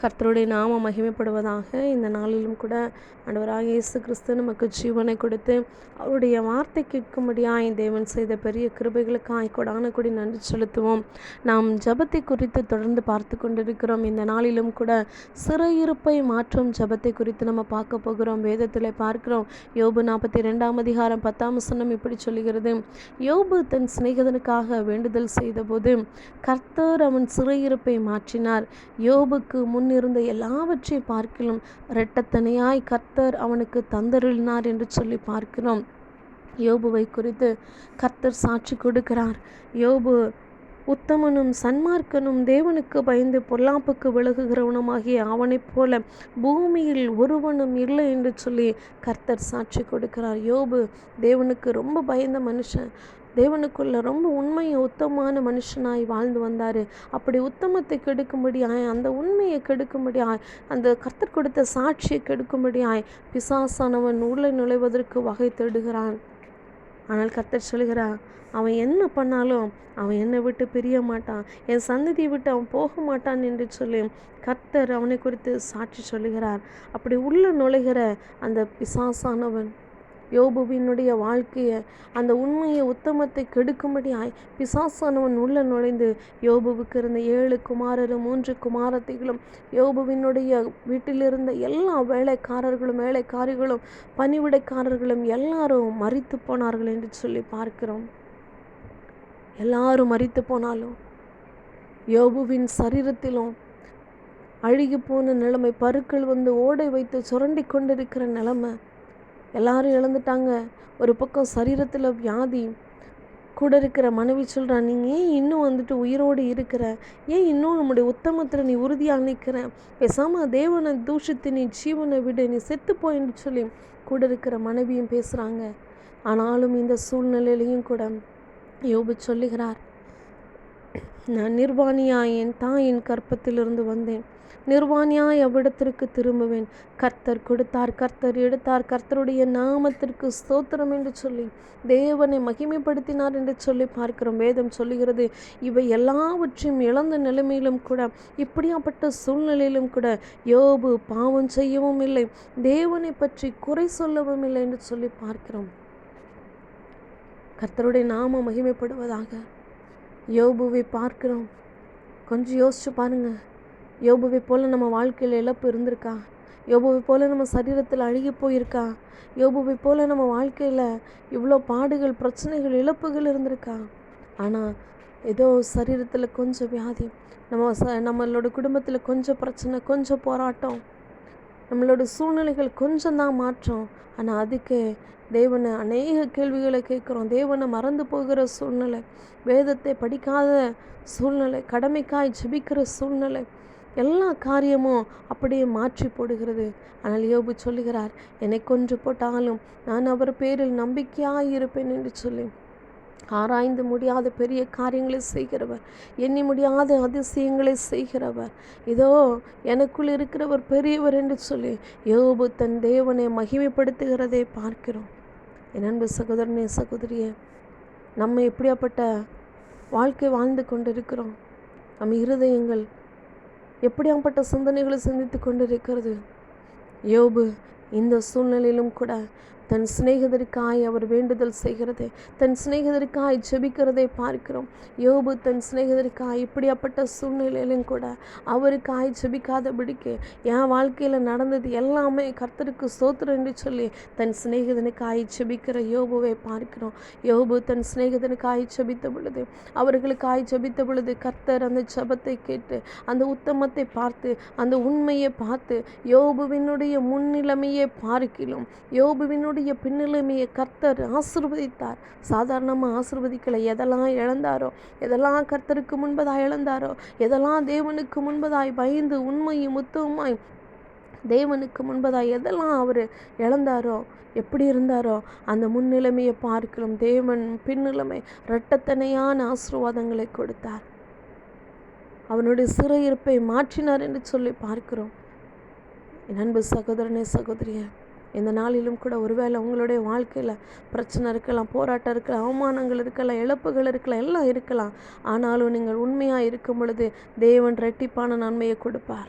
கர்த்தருடைய நாமம் மகிமைப்படுவதாக இந்த நாளிலும் கூட ஆண்டவராக இயேசு கிறிஸ்து நமக்கு ஜீவனை கொடுத்து அவருடைய வார்த்தை கேட்கும்படியாய் தேவன் செய்த பெரிய கிருபைகளுக்காய் கொடான கொடி நன்றி செலுத்துவோம். நாம் ஜபத்தை குறித்து தொடர்ந்து பார்த்து கொண்டிருக்கிறோம். இந்த நாளிலும் கூட சிறையிருப்பை மாற்றும் ஜபத்தை குறித்து நம்ம பார்க்க போகிறோம். வேதத்தில் பார்க்கிறோம். யோபு நாற்பத்தி ரெண்டாம் அதிகாரம் பத்தாம் சொன்னம் இப்படி சொல்லுகிறது. யோபு தன் சிநேகிதனுக்காக வேண்டுதல் செய்தபோது கர்த்தர் அவன் சிறையிருப்பை மாற்றினார். யோபுக்கு முன் முன்னிருந்த எல்லாவற்றை பார்க்கிலும் இரட்டத்தனையாய் கர்த்தர் அவனுக்கு தந்தருளினார் என்று சொல்லி பார்க்கிறோம். யோபுவை குறித்து கர்த்தர் சாட்சி கொடுக்கிறார். யோபு உத்தமனும் சன்மார்க்கனும் தேவனுக்கு பயந்து பொல்லாப்புக்கு விலகுகிறவனுமாகிய அவனைப் போல பூமியில் ஒருவனும் இல்லை என்று சொல்லி கர்த்தர் சாட்சி கொடுக்கிறார். யோபு தேவனுக்கு ரொம்ப பயந்த மனுஷன். தேவனுக்குள்ள ரொம்ப உண்மையை உத்தமமான மனுஷனாய் வாழ்ந்து வந்தார். அப்படி உத்தமத்தை கெடுக்கும்படியாய் அந்த உண்மையை கெடுக்கும்படியாய் அந்த கர்த்தர் கொடுத்த சாட்சியை கெடுக்கும்படியாய் பிசாசானவன் உள்ளே நுழைவதற்கு வகை தேடுகிறான். ஆனால் கர்த்தர் சொல்கிறான் அவன் என்ன பண்ணாலும் அவன் என்னை விட்டு பிரிய மாட்டான். என் சந்ததியை விட்டு அவன் போக மாட்டான் என்று சொல்லி கர்த்தர் அவனை குறித்து சாட்சி சொல்லுகிறார். அப்படி உள்ள நுழைகிற அந்த பிசாசானவன் யோபுவினுடைய வாழ்க்கையை அந்த உண்மையை உத்தமத்தை கெடுக்கும்படியாய் பிசாசானவன் உள்ள நுழைந்து யோபுவுக்கு இருந்த ஏழு குமாரரும் மூன்று குமாரத்திகளும் யோபுவினுடைய வீட்டிலிருந்த எல்லா வேலைக்காரர்களும் வேலைக்காரிகளும் பணிவிடைக்காரர்களும் எல்லாரும் மறித்து போனார்கள் என்று சொல்லி பார்க்கிறோம். எல்லாரும் மறித்து போனாலும் யோபுவின் சரீரத்திலும் அழுகி போன நிலைமை பருக்கள் வந்து ஓடை வைத்து சுரண்டி கொண்டிருக்கிற நிலைமை எல்லாரும் இழந்துட்டாங்க ஒரு பக்கம் சரீரத்தில் வியாதி. கூட இருக்கிற மனைவி சொல்கிறான் நீ ஏன் இன்னும் வந்துட்டு உயிரோடு இருக்கிற? ஏன் இன்னும் நம்முடைய உத்தமத்தில் நீ உறுதியாக நிற்கிற பேசாமல் தேவனை தூஷித்து நீ ஜீவனை விடு நீ செத்து போயின்னு சொல்லி கூட இருக்கிற மனைவியும் பேசுகிறாங்க ஆனாலும் இந்த சூழ்நிலையிலையும் கூட யோபு சொல்லுகிறார் நான் நிர்வாணியா என் தாயின் கற்பத்திலிருந்து வந்தேன். நிர்வாணியாய் அவ்விடத்திற்கு திரும்புவேன். கர்த்தர் கொடுத்தார் கர்த்தர் எடுத்தார் கர்த்தருடைய நாமத்திற்கு ஸ்தோத்திரம் என்று சொல்லி தேவனை மகிமைப்படுத்தினார் என்று சொல்லி பார்க்கிறோம். வேதம் சொல்லுகிறது இவை எல்லாவற்றையும் இழந்த நிலைமையிலும் கூட இப்படியாப்பட்ட சூழ்நிலையிலும் கூட யோபு பாவம் செய்யவும் இல்லை தேவனை பற்றி குறை சொல்லவும் இல்லை என்று சொல்லி பார்க்கிறோம். கர்த்தருடைய நாம மகிமைப்படுவதாக யோபுவை பார்க்கிறோம். கொஞ்சம் யோசிச்சு பாருங்கள் யோபுவை போல் நம்ம வாழ்க்கையில் இழப்பு இருந்திருக்கா? யோபுவை போல் நம்ம சரீரத்தில் அழுகி போயிருக்கா? யோபுவை போல் நம்ம வாழ்க்கையில் இவ்வளோ பாடுகள் பிரச்சனைகள் இழப்புகள் இருந்திருக்கா? ஆனால் ஏதோ சரீரத்தில் கொஞ்சம் வியாதி நம்ம ச நம்மளோட குடும்பத்தில் கொஞ்சம் பிரச்சனை கொஞ்சம் போராட்டம். நம்மளோட சூழ்நிலைகள் கொஞ்சம் தான் மாற்றம். ஆனால் அதுக்கு தேவனை அநேக கேள்விகளை கேட்குறோம். தேவனை மறந்து போகிற சூழ்நிலை வேதத்தை படிக்காத சூழ்நிலை கடமைக்காய் ஜபிக்கிற சூழ்நிலை எல்லா காரியமும் அப்படியே மாற்றி போடுகிறது. ஆனால் யோபு சொல்லுகிறார் என்னை கொன்று போட்டாலும் நான் அவர் பேரில் நம்பிக்கையாக இருப்பேன் என்று சொல்லி. ஆராய்ந்து முடியாத பெரிய காரியங்களை செய்கிறவர். எண்ணி முடியாத அதிசயங்களை செய்கிறவர். இதோ எனக்குள் இருக்கிறவர் பெரியவர் என்று சொல்லி யோபு தன் தேவனை மகிமைப்படுத்துகிறதை பார்க்கிறோம். என் அன்பு சகோதரனே சகோதரியே நம்ம எப்படியாப்பட்ட வாழ்க்கை வாழ்ந்து கொண்டிருக்கிறோம். நம் இருதயங்கள் எப்படியாப்பட்ட சிந்தனைகளை சிந்தித்து கொண்டிருக்கிறது. யோபு இந்த சூழ்நிலையிலும் கூட தன் சிநேகிதருக்காய் அவர் வேண்டுதல் செய்கிறது தன் சிநேகிதருக்காய் ஜெபிக்கிறதை பார்க்கிறோம். யோபு தன் சிநேகிதருக்காய் இப்படியாப்பட்ட சூழ்நிலையிலும் கூட அவருக்காய் ஜெபிக்காதபடிக்கு என் வாழ்க்கையில் நடந்தது எல்லாமே கர்த்தருக்கு சோத்திரம் என்று சொல்லி தன் சிநேகிதனுக்காய் ஜெபிக்கிற யோபுவை பார்க்கிறோம். யோபு தன் சிநேகிதனுக்காய் ஜெபித்த பொழுது அவர்களுக்காய் ஜெபித்த பொழுது கர்த்தர் அந்த ஜபத்தை கேட்டு அந்த உத்தமத்தை பார்த்து அந்த உண்மையை பார்த்து யோபுவினுடைய முன்னிலைமையை பார்க்கிலும் யோபுவினுடைய அவருடைய பின்னிலைமையை கர்த்தர் ஆசிர்வதித்தார். சாதாரணமாக ஆசிர்வதிக்கலை. எதெல்லாம் இழந்தாரோ எதெல்லாம் கர்த்தருக்கு முன்பதாய் இழந்தாரோ எதெல்லாம் தேவனுக்கு முன்பதாய் பயந்து உண்மையும் உத்தவமாய் தேவனுக்கு முன்பதாய் எதெல்லாம் அவர் இழந்தாரோ எப்படி இருந்தாரோ அந்த முன்னிலைமையை பார்க்கலாம் தேவன் பின்னிலைமை இரட்டத்தனையான ஆசீர்வாதங்களை கொடுத்தார். அவனுடைய சிறையிருப்பை மாற்றினார் என்று சொல்லி பார்க்கிறோம். என் அன்பு சகோதரனே சகோதரியே இந்த நாளிலும் கூட ஒருவேளை உங்களுடைய வாழ்க்கையில் பிரச்சனை இருக்கலாம் போராட்டம் இருக்கலாம் அவமானங்கள் இருக்கலாம் இழப்புகள் இருக்கலாம் எல்லாம் இருக்கலாம். ஆனாலும் நீங்கள் உண்மையாக இருக்கும் பொழுது தேவன் ரெட்டிப்பான நன்மையை கொடுப்பார்.